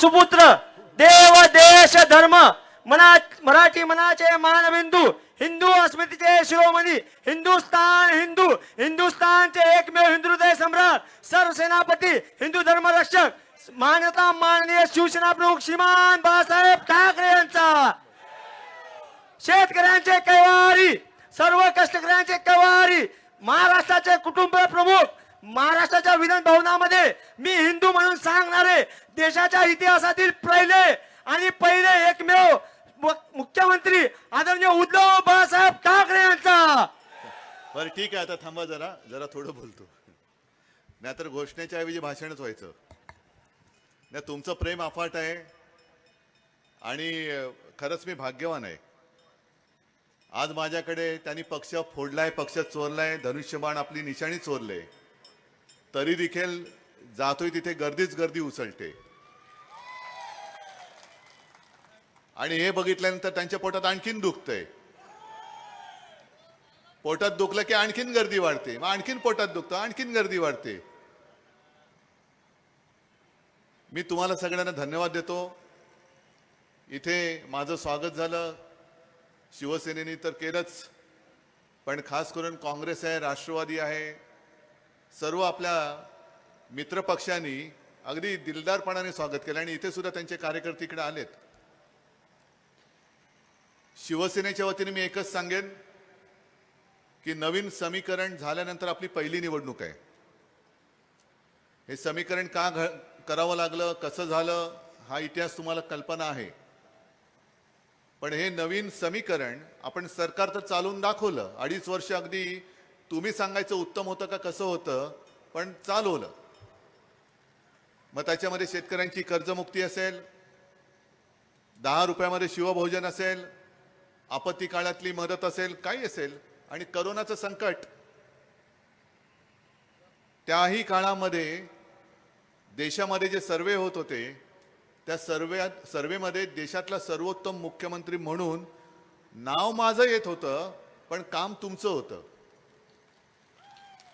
सुपुत्र देव देश धर्म मना मराठी मनाचे मानबिंदू हिंदू अस्मितेचे शिरोमणी हिंदुस्तान हिंदू हिंदुस्तानचे एकमेव हिंदू सम्राट सर्व सेनापती हिंदू धर्म रक्षक मान्यता माननीय शिवसेना प्रमुख श्रीमान बाळासाहेब ठाकरे यांचा. शेतकऱ्यांचे कैवारी सर्व कष्टकऱ्यांचे कैवारी महाराष्ट्राचे कुटुंब प्रमुख महाराष्ट्राच्या विधान भवनामध्ये मी हिंदू म्हणून सांगणारे देशाच्या इतिहासातील पहिले आणि पहिले एकमेव मुख्यमंत्री आदरणीय उद्धव बाळासाहेब ठाकरे यांचा. बरं ठीक आहे आता थांबा जरा जरा थोडं बोलतो. नाहीतर घोषणेच्या ऐवजी भाषणच व्हायचं. नाही तुमचं प्रेम अफाट आहे आणि खरंच मी भाग्यवान आहे. आज माझ्याकडे त्यांनी पक्ष फोडलाय पक्ष चोरलाय धनुष्यबाण आपली निशाणी चोरले. तरी देखील जातोय तिथे गर्दीच गर्दी उसळते. आणि हे बघितल्यानंतर त्यांच्या पोटात आणखीन दुखतंय. पोटात दुखलं की आणखीन गर्दी वाढते. मग आणखीन पोटात दुखतं आणखीन गर्दी वाढते. मी तुम्हाला सगळ्यांना धन्यवाद देतो. इथे माझं स्वागत झालं. शिवसेनेने तर केलंच. पण खास करून काँग्रेस आहे राष्ट्रवादी आहे. सर्व आपल्या मित्रपक्षांनी अगदी दिलदारपणाने स्वागत केलं आणि इथे सुद्धा त्यांचे कार्यकर्ते इकडे आलेत. शिवसेनेच्या वतीने मी एकच सांगेन की नवीन समीकरण झाल्यानंतर आपली पहिली निवडणूक आहे. हे समीकरण का घ करावं लागलं कसं झालं हा इतिहास तुम्हाला कल्पना आहे. पण हे नवीन समीकरण आपण सरकार तर चालून दाखवलं अडीच वर्ष अगदी तुम्ही सांगायचं उत्तम होतं का कसं होतं पण चालवलं. मग त्याच्यामध्ये शेतकऱ्यांची कर्जमुक्ती असेल दहा रुपयामध्ये शिवभोजन असेल आपत्ती काळातली मदत असेल काही असेल आणि करोनाचं संकट. त्याही काळामध्ये देशामध्ये जे सर्वे होत होते त्या सर्वे सर्वेमध्ये देशातला सर्वोत्तम मुख्यमंत्री म्हणून नाव माझं येत होतं पण काम तुमचं होतं.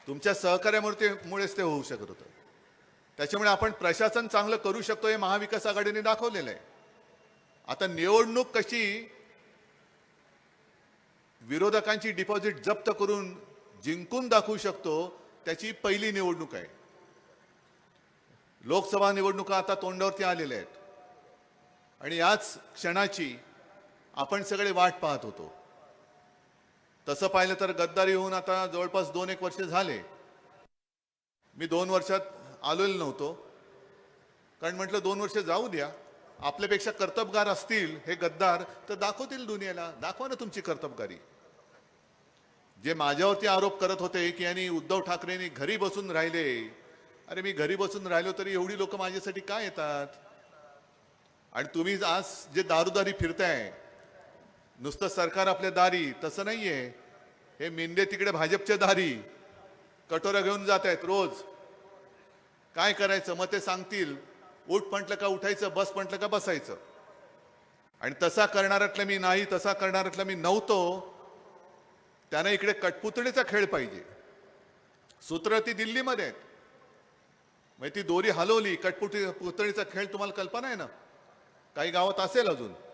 तुमच्या सहकार्यामुळे ते मुळेच ते होऊ शकत होतं. त्याच्यामुळे आपण प्रशासन चांगलं करू शकतो हे महाविकास आघाडीने दाखवलेलं आहे. आता निवडणूक कशी विरोधकांची डिपॉझिट जप्त करून जिंकून दाखवू शकतो त्याची पहिली निवडणूक आहे. लोकसभा निवडणुका आता तोंडावरती आलेल्या आहेत. आणि याच क्षणाची आपण सगळे वाट पाहत होतो. तसं पाहिलं तर गद्दारी होऊन आता जवळपास दोन एक वर्ष झाले. मी दोन वर्षात आलेलो नव्हतो. कारण म्हटलं दोन वर्ष जाऊ द्या. आपल्यापेक्षा कर्तबगार असतील हे गद्दार तर दाखवतील दुनियेला. दाखवा ना तुमची कर्तबगारी. जे माझ्यावरती आरोप करत होते की यांनी उद्धव ठाकरेंनी घरी बसून राहिले. अरे मी घरी बसून राहिलो तरी एवढी लोक माझ्यासाठी काय येतात? आणि तुम्ही आज जे दारूदारी फिरताय नुसतं सरकार आपल्या दारी तसं नाहीये. हे मेंढे तिकडे भाजपच्या दारी. कटोरा घेऊन जात आहेत रोज. काय करायचं? मग ते सांगतील उठ म्हटलं का उठायचं? बस म्हटलं का बसायचं? आणि तसा करणाऱ्यातलं मी नाही तसा करणाऱ्यातलं मी नव्हतो. त्यानं इकडे कटपुतळीचा खेळ पाहिजे. सूत्र ती दिल्लीमध्ये आहेत. मग ती दोरी हलवली कटपुटी पुतळीचा खेळ तुम्हाला कल्पना आहे ना? काही गावात असेल अजून.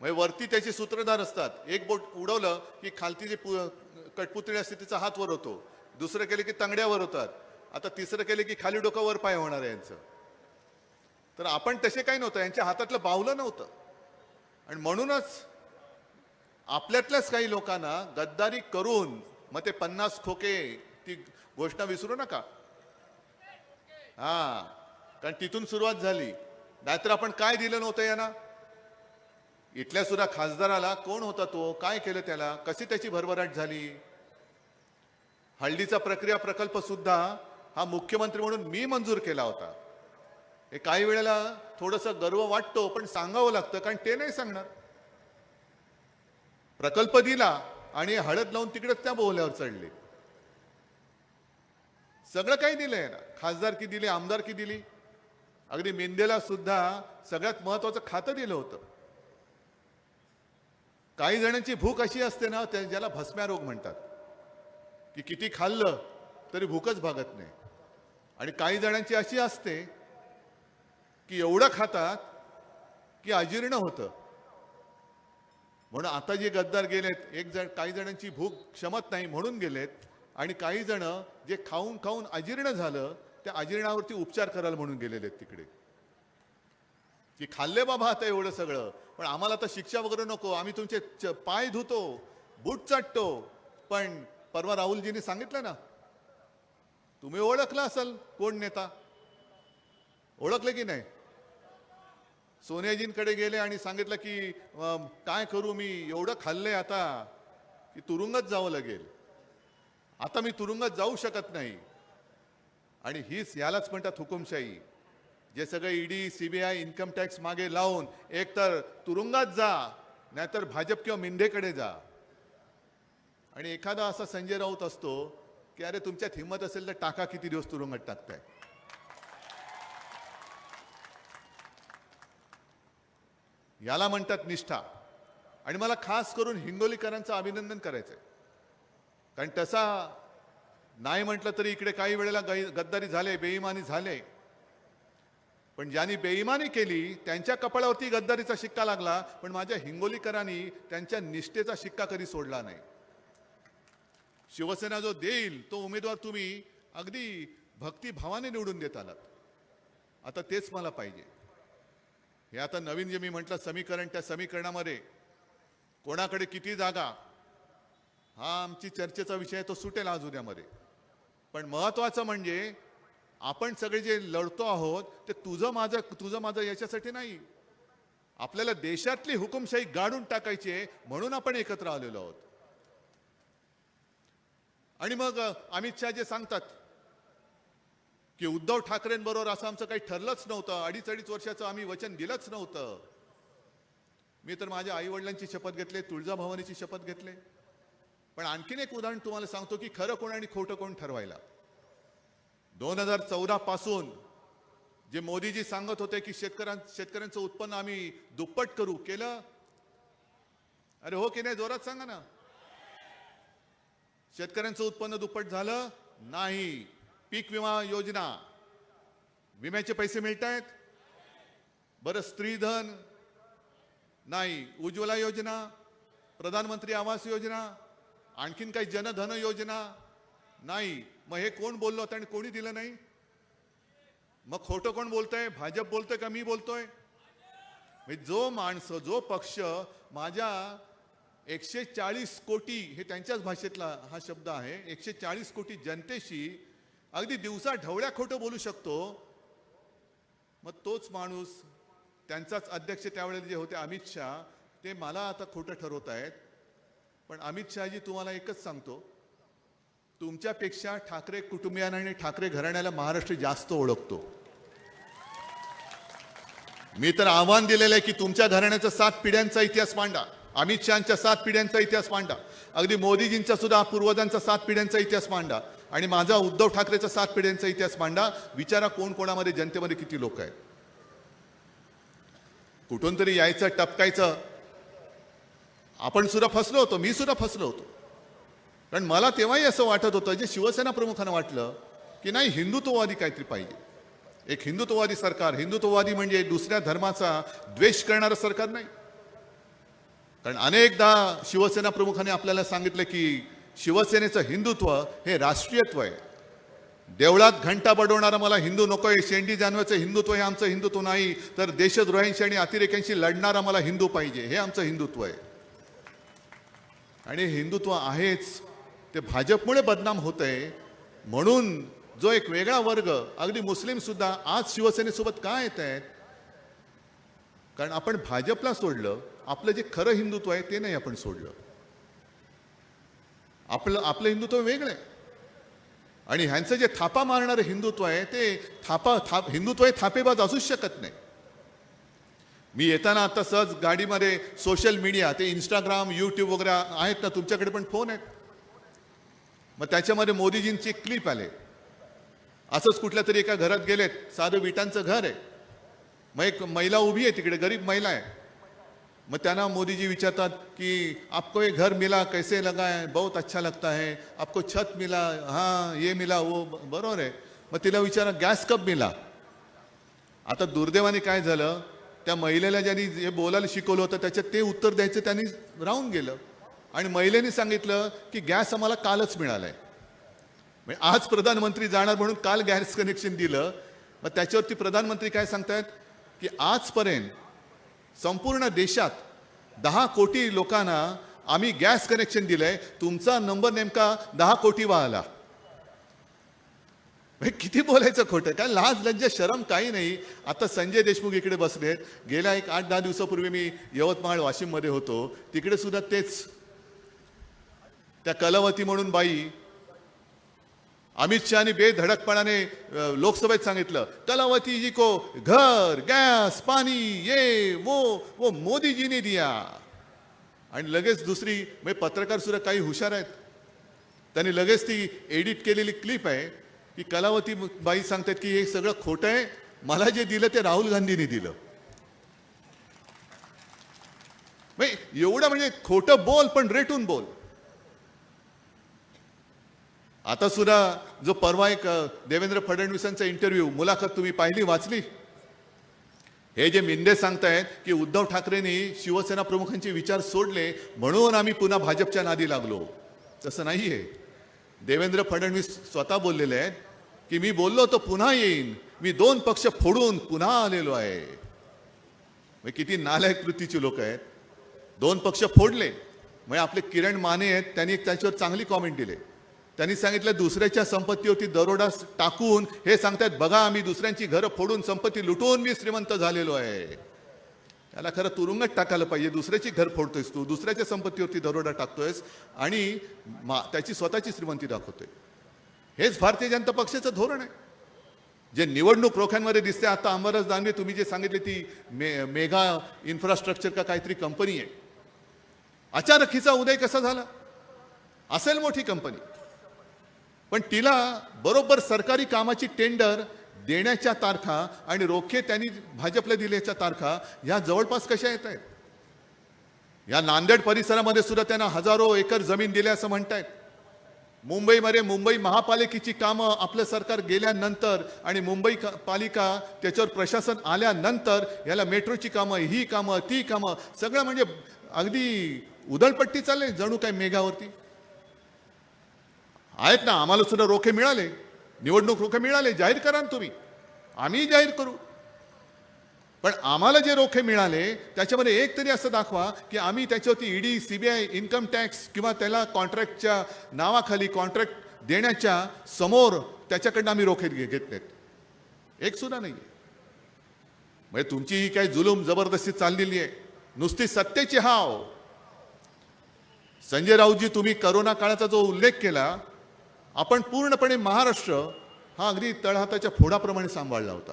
म्हणजे वरती त्याचे सूत्रधार असतात. एक बोट उडवलं की खालती जे पु- कटपुतळी असते तिचा हात वर होतो. दुसरं केले की तंगड्यावर होतात. आता तिसरं केलं की खाली डोकं वर पाय होणार आहे यांचं. तर आपण तसे काही नव्हतं. यांच्या हातातलं बावलं नव्हतं. आणि म्हणूनच आपल्यातल्याच काही लोकांना गद्दारी करून मग ते पन्नास खोके ती घोषणा विसरू नका. हा. कारण तिथून सुरुवात झाली. नाहीतर आपण काय दिलं नव्हतं यांना? इथल्या सुद्धा खासदाराला कोण होता तो? काय केलं त्याला? कशी त्याची भरभराट झाली? हळदीचा प्रक्रिया प्रकल्प सुद्धा हा मुख्यमंत्री म्हणून मी मंजूर केला होता. हे काही वेळेला थोडंसं गर्व वाटतो पण सांगावं लागतं कारण ते नाही सांगणार. प्रकल्प दिला आणि हळद लावून तिकडेच त्या बोहल्यावर चढले. सगळं काही दिलंय ना खासदारकी दिली आमदारकी दिली. अगदी मेंदेला सुद्धा सगळ्यात महत्वाचं खातं दिलं होतं. काही जणांची भूक अशी असते ना त्या- ज्याला भस्म्या रोग म्हणतात. की किती खाल्लं तरी भूकच भागत नाही. आणि काही जणांची अशी असते की एवढं खातात की अजीर्ण होतं. म्हणून आता जे गद्दार गेलेत एक जण काही जणांची भूक क्षमत नाही म्हणून गेलेत आणि काही जण जे खाऊन खाऊन अजीर्ण झालं त्या अजीर्णावरती उपचार करायला म्हणून गेलेले आहेत तिकडे. की खाल्ले बाबा आता एवढं सगळं. पण आम्हाला आता शिक्षा वगैरे नको आम्ही तुमचे च- पाय धुतो बूट चाटतो. पण परवा राहुलजींनी सांगितलं ना तुम्ही ओळखला असाल कोण नेता? ओळखले की नाही? सोनियाजींकडे गेले आणि सांगितलं की काय करू मी एवढं खाल्लंय आता की तुरुंगात जावं लागेल. आता मी तुरुंगात जाऊ शकत नाही. आणि हीच यालाच म्हणतात हुकुमशाही. जे सगळे ईडी सीबीआय इन्कम टॅक्स मागे लावून एकतर तुरुंगात जा नाहीतर भाजप किंवा मिंढेकडे जा. आणि एखादा असा संजय राऊत असतो की अरे तुमच्यात हिंमत असेल तर टाका किती दिवस तुरुंगात टाकताय. याला म्हणतात निष्ठा. आणि मला खास करून हिंगोलीकरांचं अभिनंदन करायचंय. कारण तसा नाही म्हटलं तरी इकडे काही वेळेला गै- गद्दारी झाले बेईमानी झाले. पण ज्यांनी बेईमानी केली त्यांच्या कपाळावरती गद्दारीचा शिक्का लागला पण माझ्या हिंगोलीकरांनी त्यांच्या निष्ठेचा शिक्का कधी सोडला नाही. शिवसेना जो देईल तो उमेदवार तुम्ही अगदी भक्तिभावाने निवडून देत आलात. आता तेच मला पाहिजे. हे आता नवीन जे मी म्हटलं समीकरण त्या समीकरणामध्ये कोणाकडे किती जागा हा आमची चर्चेचा विषय तो सुटेल आज उद्यामध्ये. पण महत्वाचं म्हणजे आपण सगळे जे लढतो आहोत ते तुझं माझं तुझं माझं याच्यासाठी नाही. आपल्याला देशातली हुकुमशाही गाडून टाकायची आहे म्हणून आपण एकत्र आलेलो आहोत. आणि मग अमित शहा जे सांगतात की उद्धव ठाकरेंबरोबर असं आमचं काही ठरलंच नव्हतं. अडीच अडीच वर्षाचं आम्ही वचन दिलंच नव्हतं. मी तर माझ्या आई वडिलांची शपथ घेतले तुळजाभवानीची शपथ घेतले. पण आणखीन एक उदाहरण तुम्हाला सांगतो की खरं कोण आणि खोटं कोण ठरवायला. दोन हजार चौदा पासून जे मोदीजी सांगत होते की शेतकऱ्यां शेतकऱ्यांचं उत्पन्न आम्ही दुप्पट करू केलं? अरे हो की नाही? जोरात सांगा ना. शेतकऱ्यांचं उत्पन्न दुप्पट झालं? नाही. पीक विमा योजना. विम्याचे पैसे मिळत आहेत बरं स्त्रीधन नाही. उज्ज्वला योजना. प्रधानमंत्री आवास योजना. आणखीन काही जनधन योजना. नाही मग हे कोण बोललो होतं आणि कोणी दिलं नाही? मग खोटं कोण बोलतंय? भाजप बोलतोय का मी बोलतोय? जो माणसं जो पक्ष माझ्या एकशे चाळीस कोटी हे त्यांच्याच भाषेतला हा शब्द आहे एकशे चाळीस कोटी जनतेशी अगदी दिवसा ढवळ्या खोटं बोलू शकतो. मग तोच माणूस त्यांचाच अध्यक्ष त्यावेळेला जे होते अमित शहा ते मला आता खोटं ठरवत आहेत. पण अमित शहाजी तुम्हाला एकच सांगतो तुमच्यापेक्षा ठाकरे कुटुंबियांना आणि ठाकरे घराण्याला महाराष्ट्र जास्त ओळखतो. मी तर आव्हान दिलेलं आहे की तुमच्या घराण्याचा सात पिढ्यांचा इतिहास मांडा. अमित शहाच्या सात पिढ्यांचा इतिहास मांडा. अगदी मोदीजींचा सुद्धा पूर्वजांचा सात पिढ्यांचा इतिहास मांडा. आणि माझा उद्धव ठाकरेचा सात पिढ्यांचा इतिहास मांडा. विचारा कोण कोणामध्ये जनतेमध्ये किती लोक आहेत. कुठून तरी यायचं टपकायचं. आपण सुद्धा फसलो होतो मी सुद्धा फसलो होतो. कारण मला तेव्हाही असं वाटत होतं जे शिवसेना प्रमुखांना वाटलं की नाही हिंदुत्ववादी काहीतरी पाहिजे. एक हिंदुत्ववादी सरकार हिंदुत्ववादी म्हणजे दुसऱ्या धर्माचा द्वेष करणारं सरकार नाही. कारण अनेकदा शिवसेना प्रमुखाने आपल्याला सांगितलं की शिवसेनेचं हिंदुत्व हे राष्ट्रीयत्व आहे. देवळात घंटा बडवणारा मला हिंदू नको आहे शेंडी जानव्याचं हिंदुत्व हे आमचं हिंदुत्व नाही तर देशद्रोह्यांशी आणि अतिरेक्यांशी लढणारा मला हिंदू पाहिजे हे आमचं हिंदुत्व आहे. आणि हिंदुत्व आहेच ते भाजपमुळे बदनाम होत आहे म्हणून जो एक वेगळा वर्ग अगदी मुस्लिमसुद्धा आज शिवसेनेसोबत का येत आहेत कारण आपण भाजपला सोडलं आपलं जे खरं हिंदुत्व आहे ते नाही आपण सोडलं. आपलं आपलं हिंदुत्व वेगळं आहे. आणि ह्यांचं जे थापा मारणारं हिंदुत्व आहे ते थापा थाप हिंदुत्व हे थापेबाज असूच शकत नाही. मी येताना आता सहज गाडीमध्ये सोशल मीडिया ते इंस्टाग्राम यूट्यूब वगैरे आहेत ना तुमच्याकडे पण फोन आहेत. मग त्याच्यामध्ये मोदीजींचे क्लिप आले. असंच कुठल्या तरी एका घरात गेलेत. साधं विटांचं घर आहे. मग एक महिला उभी आहे तिकडे गरीब महिला आहे. मग त्यांना मोदीजी विचारतात की आपको ये घर मिला कैसे लगा है? बहुत अच्छा लगता है. आपको छत मिला हां ये मिला वो बरोबर आहे. मग तिला विचारा गॅस कब मिला? आता दुर्दैवाने काय झालं? त्या महिलेला ज्यांनी जे बोलायला शिकवलं होतं त्याच्यात ते उत्तर द्यायचं त्यांनी राहून गेलं. आणि महिलेने सांगितलं की गॅस आम्हाला कालच मिळाला म्हणजे आज प्रधानमंत्री जाणार म्हणून काल गॅस कनेक्शन दिलं. मग त्याच्यावरती प्रधानमंत्री काय सांगतायत? की आजपर्यंत संपूर्ण देशात दहा कोटी लोकांना आम्ही गॅस कनेक्शन दिलंय. तुमचा नंबर नेमका दहा कोटी आला. म्हणजे किती बोलायचं खोटं? काय लाज लज्जा शरम काही नाही. आता संजय देशमुख इकडे बसलेत. गेल्या एक आठ दहा दिवसापूर्वी मी यवतमाळ वाशिममध्ये होतो. तिकडे सुद्धा तेच त्या कलावती म्हणून बाई अमित शहानी बेधडकपणाने लोकसभेत सांगितलं कलावती जी को घर गॅस पाणी ये वो वो मोदीजीने दिया. आणि लगेच दुसरी म्हणजे पत्रकार सुद्धा काही हुशार आहेत. त्यांनी लगेच ती एडिट केलेली क्लिप आहे की कलावती बाई सांगतात की हे सगळं खोटं आहे मला जे दिलं ते राहुल गांधींनी दिलं. म्हणजे एवढं म्हणजे खोटं बोल पण रेटून बोल. आता सुद्धा जो परवा एक देवेंद्र फडणवीसांचा इंटरव्ह्यू मुलाखत तुम्ही पाहिली वाचली? हे जे मिंदे सांगतायत की उद्धव ठाकरेंनी शिवसेना प्रमुखांचे विचार सोडले म्हणून आम्ही पुन्हा भाजपच्या नादी लागलो. तसं नाही आहे देवेंद्र फडणवीस स्वतः बोललेले आहेत की मी बोललो तो पुन्हा येईन. मी दोन पक्ष फोडून पुन्हा आलेलो आहे. मग किती नालायक वृत्तीची लोक आहेत. दोन पक्ष फोडले. म्हणजे आपले किरण माने आहेत त्यांनी एक त्याच्यावर चांगली कॉमेंट दिली. त्यांनी सांगितलं दुसऱ्याच्या संपत्तीवरती दरोडा टाकून हे सांगतायत बघा आम्ही दुसऱ्यांची घरं फोडून संपत्ती लुटून मी श्रीमंत झालेलो आहे. त्याला खरं तुरुंगात टाकायला पाहिजे. दुसऱ्याची घर फोडतोयस तू दुसऱ्याच्या संपत्तीवरती दरोडा टाकतोयस आणि मा- त्याची स्वतःची श्रीमंती दाखवतोय. हेच भारतीय जनता पक्षाचं धोरण आहे. जे निवडणूक रोख्यांमध्ये दिसते आता अंबादास दानवे तुम्ही जे सांगितले ती मे मेगा इन्फ्रास्ट्रक्चर का काहीतरी कंपनी आहे. अचानक हिचा उदय कसा झाला? असेल मोठी कंपनी. पण तिला बरोबर सरकारी कामाची टेंडर देण्याच्या तारखा आणि रोखे त्यांनी भाजपला दिल्याच्या तारखा ह्या जवळपास कशा येत आहेत? या नांदेड परिसरामध्ये सुद्धा त्यांना हजारो एकर जमीन दिल्या असं म्हणतायत. मुंबईमध्ये मुंबई महापालिकेची कामं आपलं सरकार गेल्यानंतर आणि मुंबई पालिका त्याच्यावर प्रशासन आल्यानंतर याला मेट्रोची कामं ही कामं ती कामं सगळं म्हणजे अगदी उधळपट्टी चालले जणू काय मेघावरती. आहेत ना आम्हाला सुद्धा रोखे मिळाले. निवडणूक रोखे मिळाले जाहीर करा ना तुम्ही. आम्ही जाहीर करू. पण आम्हाला जे रोखे मिळाले त्याच्यामध्ये एक तरी असं दाखवा की आम्ही त्याच्यावरती ईडी सीबीआय इन्कम टॅक्स किंवा त्याला कॉन्ट्रॅक्टच्या नावाखाली कॉन्ट्रॅक्ट देण्याच्या समोर त्याच्याकडनं आम्ही रोखे घे- घेतलेत एक सुद्धा नाही म्हणजे तुमची ही काही जुलूम जबरदस्ती चाललेली आहे. नुसती सत्तेची हाव. संजय राऊतजी तुम्ही करोना काळाचा जो उल्लेख केला आपण पूर्णपणे महाराष्ट्र हा अगदी तळहाताच्या फोडाप्रमाणे सांभाळला होता.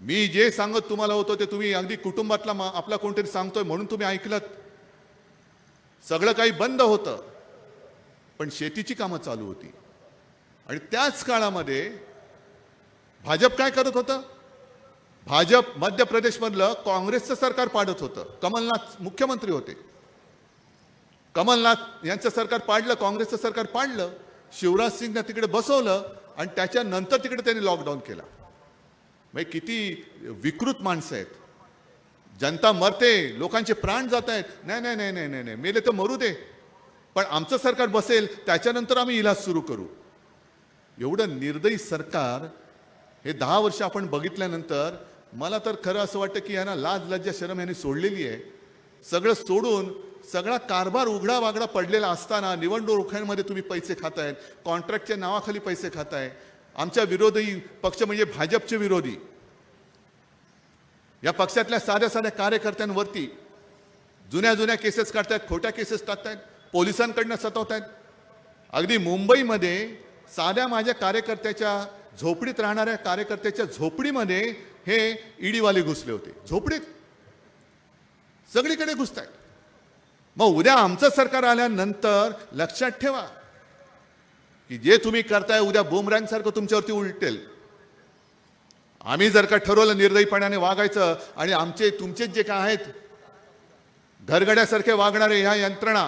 मी जे सांगत तुम्हाला होतो ते तुम्ही अगदी कुटुंबातला आपला कोणतरी सांगतोय म्हणून तुम्ही ऐकलत. सगळं काही बंद होतं पण शेतीची कामं चालू होती. आणि त्याच काळामध्ये भाजप काय करत होतं? भाजप मध्य प्रदेशमधलं काँग्रेसचं सरकार पाडत होतं. कमलनाथ मुख्यमंत्री होते. कमलनाथ यांचं सरकार पाडलं काँग्रेसचं सरकार पाडलं. शिवराज सिंगनं तिकडे बसवलं आणि त्याच्यानंतर तिकडे त्यांनी लॉकडाऊन केला. म्हणजे किती विकृत माणसं आहेत. जनता मरते लोकांचे प्राण जात आहेत. नाही नाही नाही नाही नाही नाही मेले तर मरू दे. पण आमचं सरकार बसेल त्याच्यानंतर आम्ही इलाज सुरू करू. एवढं निर्दयी सरकार हे दहा वर्ष आपण बघितल्यानंतर मला तर खरं असं वाटतं की यांना लाज लज्जा शरम यांनी सोडलेली आहे. सगळं सोडून सगळा कारभार उघडा वागडा पडलेला असताना निवडणूक रोख्यांमध्ये तुम्ही पैसे खातायत कॉन्ट्रॅक्टच्या नावाखाली पैसे खाताय. आमच्या विरोधी पक्ष म्हणजे भाजपचे विरोधी. या पक्षातल्या साध्या साध्या कार्यकर्त्यांवरती जुन्या जुन्या केसेस काढतायत खोट्या केसेस टाकतायत पोलिसांकडनं सतवतायत. अगदी मुंबईमध्ये साध्या माझ्या कार्यकर्त्याच्या झोपडीत राहणाऱ्या कार्यकर्त्याच्या झोपडीमध्ये हे ईडीवाले घुसले होते. झोपडीत सगळीकडे घुसत आहेत मग उद्या आमचं सरकार आल्यानंतर लक्षात ठेवा की जे तुम्ही करताय उद्या बुमरँग सारखं तुमच्यावरती उलटेल. आम्ही जर का ठरवलं निर्दयीपणाने वागायचं आणि आमचे तुमचेच जे काय आहेत घरगड्यासारखे वागणारे ह्या यंत्रणा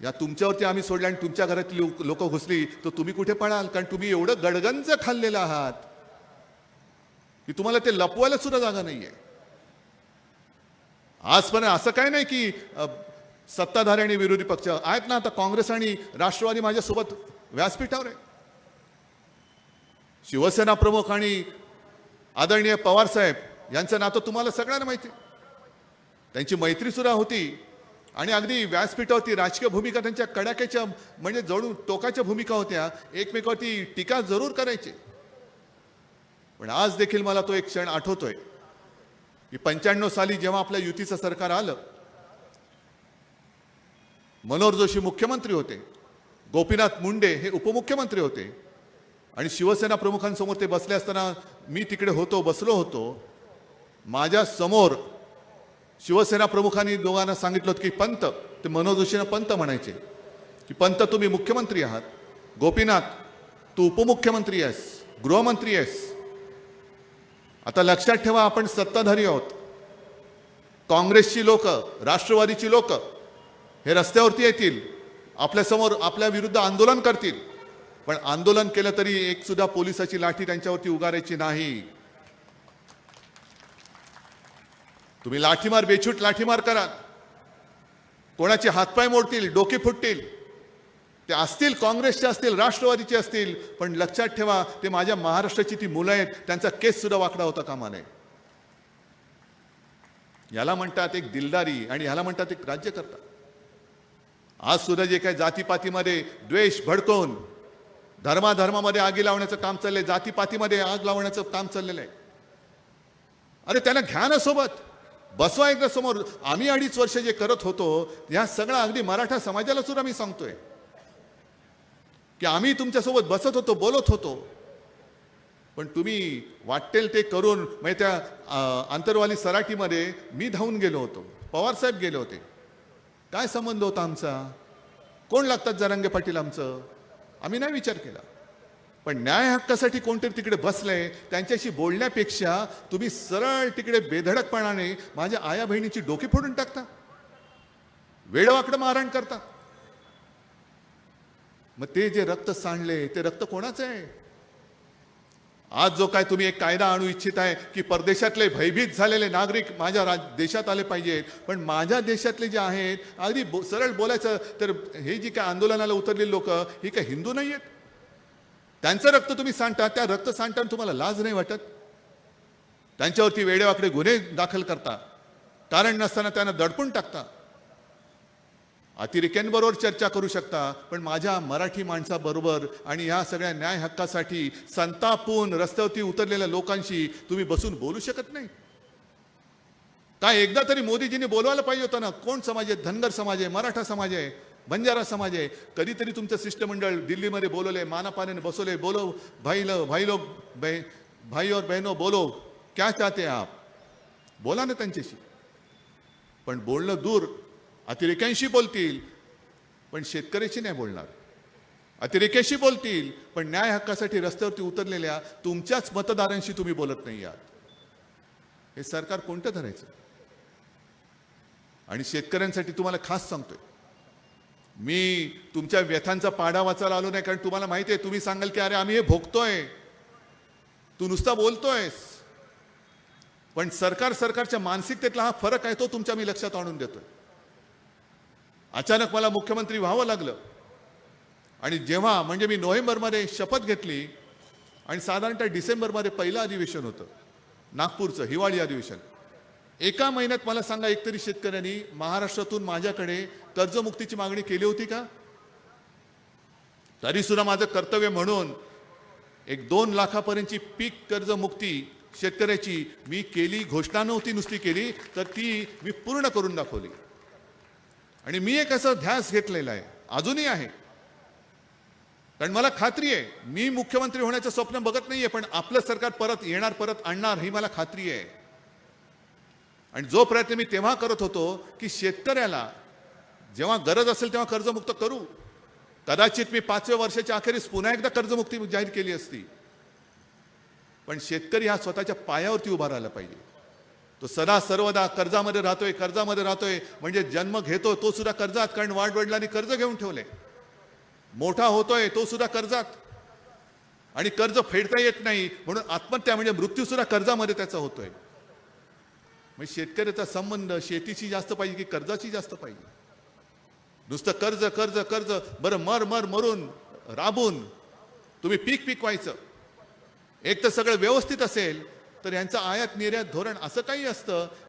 या तुमच्यावरती आम्ही सोडल्या आणि तुमच्या घरातली लोक घुसली तर तुम्ही कुठे पळाल? कारण तुम्ही एवढं गडगंज खाल्लेलं आहात की तुम्हाला ते लपवायला सुद्धा जागा नाहीये. आजपर्यंत असं काय नाही की सत्ताधारी आणि विरोधी पक्ष आहेत ना आता काँग्रेस आणि राष्ट्रवादी माझ्यासोबत व्यासपीठावर आहे. शिवसेना प्रमुख आणि आदरणीय पवार साहेब यांचं नातं तुम्हाला सगळ्यांना माहिती आहे. त्यांची मैत्री सुद्धा होती. आणि अगदी व्यासपीठावरती राजकीय भूमिका त्यांच्या कडाक्याच्या म्हणजे जणू टोकाच्या भूमिका होत्या. एकमेकावरती टीका जरूर करायचे. पण आज देखील मला तो एक क्षण आठवतोय. की पंच्याण्णव साली जेव्हा आपल्या युतीचं सरकार आलं मनोहर जोशी मुख्यमंत्री होते गोपीनाथ मुंडे हे उपमुख्यमंत्री होते आणि शिवसेना प्रमुखांसमोर ते बसले असताना मी तिकडे होतो बसलो होतो माझ्यासमोर शिवसेना प्रमुखांनी दोघांना सांगितलं होतं की पंत. ते मनोहर जोशींना पंत म्हणायचे की पंत तुम्ही मुख्यमंत्री आहात गोपीनाथ तू उपमुख्यमंत्री आहेस गृहमंत्री आहेस आता लक्षात ठेवा आपण सत्ताधारी आहोत. काँग्रेसची लोक राष्ट्रवादीची लोक हे रस्त्यावरती येतील. आपल्यासमोर आपल्या विरुद्ध आंदोलन करतील. पण आंदोलन केलं तरी एक सुद्धा पोलिसाची लाठी त्यांच्यावरती उगारायची नाही. तुम्ही लाठीमार बेछूट लाठीमार करा. कोणाचे हातपाय मोडतील डोके फुटतील. ते असतील काँग्रेसचे असतील राष्ट्रवादीचे असतील पण लक्षात ठेवा ते माझ्या महाराष्ट्राची ती मुलं आहेत त्यांचा केस सुद्धा वाकडा होता कामा नये याला म्हणतात एक दिलदारी आणि ह्याला म्हणतात एक राज्यकर्ता. आज सुद्धा जे काही जातीपातीमध्ये द्वेष भडकवून धर्माधर्मामध्ये आगी लावण्याचं काम चाललंय जातीपातीमध्ये आग लावण्याचं काम चाललेलं आहे अरे त्यांना घ्या ना सोबत. बसवा एकदा समोर. आम्ही अडीच वर्ष जे करत होतो ह्या सगळं अगदी मराठा समाजाला सुद्धा मी सांगतोय. की आम्ही तुमच्यासोबत बसत होतो बोलत होतो. पण तुम्ही वाटेल ते करून म्हणजे त्या आंतरवाली सराटीमध्ये मी धावून गेलो होतो. पवारसाहेब गेले होते. काय संबंध होता आमचा? कोण लागतात जरांगे पाटील आमचं? आम्ही नाही विचार केला. पण न्याय हक्कासाठी कोणतरी तिकडे बसले त्यांच्याशी बोलण्यापेक्षा तुम्ही सरळ तिकडे बेधडकपणाने माझ्या आया बहिणीची डोकी फोडून टाकता. वेळवाकडं मारहाण करता. मग ते जे रक्त सांडले ते रक्त कोणाचं आहे? आज जो काय तुम्ही एक कायदा आणू इच्छित आहे की परदेशातले भयभीत झालेले नागरिक माझ्या राज देशात आले पाहिजेत पण माझ्या देशातले जे आहेत अगदी बो- सरळ बोलायचं तर हे जी काय आंदोलनाला उतरलेली लोक ही काय हिंदू नाही आहेत त्यांचं रक्त तुम्ही सांडता त्या रक्त सांडताना तुम्हाला लाज नाही वाटत? त्यांच्यावरती वेडेवाकडे गुन्हे दाखल करता कारण नसताना त्यांना दडपून टाकता. अतिरेक्यांबरोबर चर्चा करू शकता पण माझ्या मराठी माणसाबरोबर आणि या सगळ्या न्याय हक्कासाठी संतापून रस्त्यावरती उतरलेल्या लोकांशी तुम्ही बसून बोलू शकत नाही. काय एकदा तरी मोदीजींनी बोलवायला पाहिजे होतं ना कोण समाज आहे? धनगर समाज आहे मराठा समाज आहे बंजारा समाज आहे. कधीतरी तुमचं शिष्टमंडळ दिल्लीमध्ये बोलवले मानापाण्याने बसवले बोलो भाई लो भाई लोग भाई और बहनों बोलो क्या चाहते आप? बोला ना त्यांच्याशी. पण बोलणं दूर अतिरेक्यांशी बोलतील पण शेतकऱ्याशी नाही बोलणार. अतिरेक्याशी बोलतील पण न्याय हक्कासाठी रस्त्यावरती उतरलेल्या तुमच्याच मतदारांशी तुम्ही बोलत नाही आहात. हे सरकार कोणतं धरायचं? आणि शेतकऱ्यांसाठी तुम्हाला खास सांगतोय. मी तुमच्या व्यथांचा पाडा वाचायला आलो नाही कारण तुम्हाला माहिती आहे तुम्ही सांगाल की अरे आम्ही हे भोगतोय. तू नुसता बोलतोयस. पण सरकार सरकारच्या मानसिकतेतला हा फरक आहे तो तुमच्या मी लक्षात आणून देतोय. अचानक मला मुख्यमंत्री व्हावं लागलं. आणि जेव्हा म्हणजे मी नोव्हेंबरमध्ये शपथ घेतली आणि साधारणतः डिसेंबरमध्ये पहिलं अधिवेशन होतं नागपूरचं हिवाळी अधिवेशन. एका महिन्यात मला सांगा एकतरी शेतकऱ्यांनी महाराष्ट्रातून माझ्याकडे कर्जमुक्तीची मागणी केली होती का? तरी सुद्धा माझं कर्तव्य म्हणून एक दोन लाखापर्यंतची पीक कर्जमुक्ती शेतकऱ्याची मी केली घोषणा नव्हती नुसती केली तर ती मी पूर्ण करून दाखवली. आणि मी एक असं ध्यास घेतलेला आहे. अजूनही आहे. कारण मला खात्री आहे मी मुख्यमंत्री होण्याचं स्वप्न बघत नाहीये पण आपलं सरकार परत येणार परत आणणार ही मला खात्री आहे. आणि जो प्रयत्न मी तेव्हा करत होतो की शेतकऱ्याला जेव्हा गरज असेल तेव्हा कर्जमुक्त करू. कदाचित मी पाचव्या वर्षाच्या अखेरीस पुन्हा एकदा कर्जमुक्ती जाहीर केली असती. पण शेतकरी हा स्वतःच्या पायावरती उभा राहिला पाहिजे. तो सदा सर्वदा कर्जामध्ये राहतोय कर्जामध्ये राहतोय. म्हणजे जन्म घेतो तो सुद्धा कर्जात. कारण वाढवडिलांनी कर्ज घेऊन ठेवले. मोठा होतोय तो सुद्धा कर्जात. आणि कर्ज फेडता येत नाही. म्हणून आत्महत्या म्हणजे मृत्यू सुद्धा कर्जामध्ये त्याचा होतोय. म्हणजे शेतकऱ्याचा संबंध शेतीशी जास्त पाहिजे की कर्जाची जास्त पाहिजे? नुसतं कर्ज कर्ज कर्ज बरं मर मर मरून राबून. तुम्ही पीक पिकवायचं. एक तर सगळं व्यवस्थित असेल. तर यांचं आयात निर्यात धोरण असं काही असतं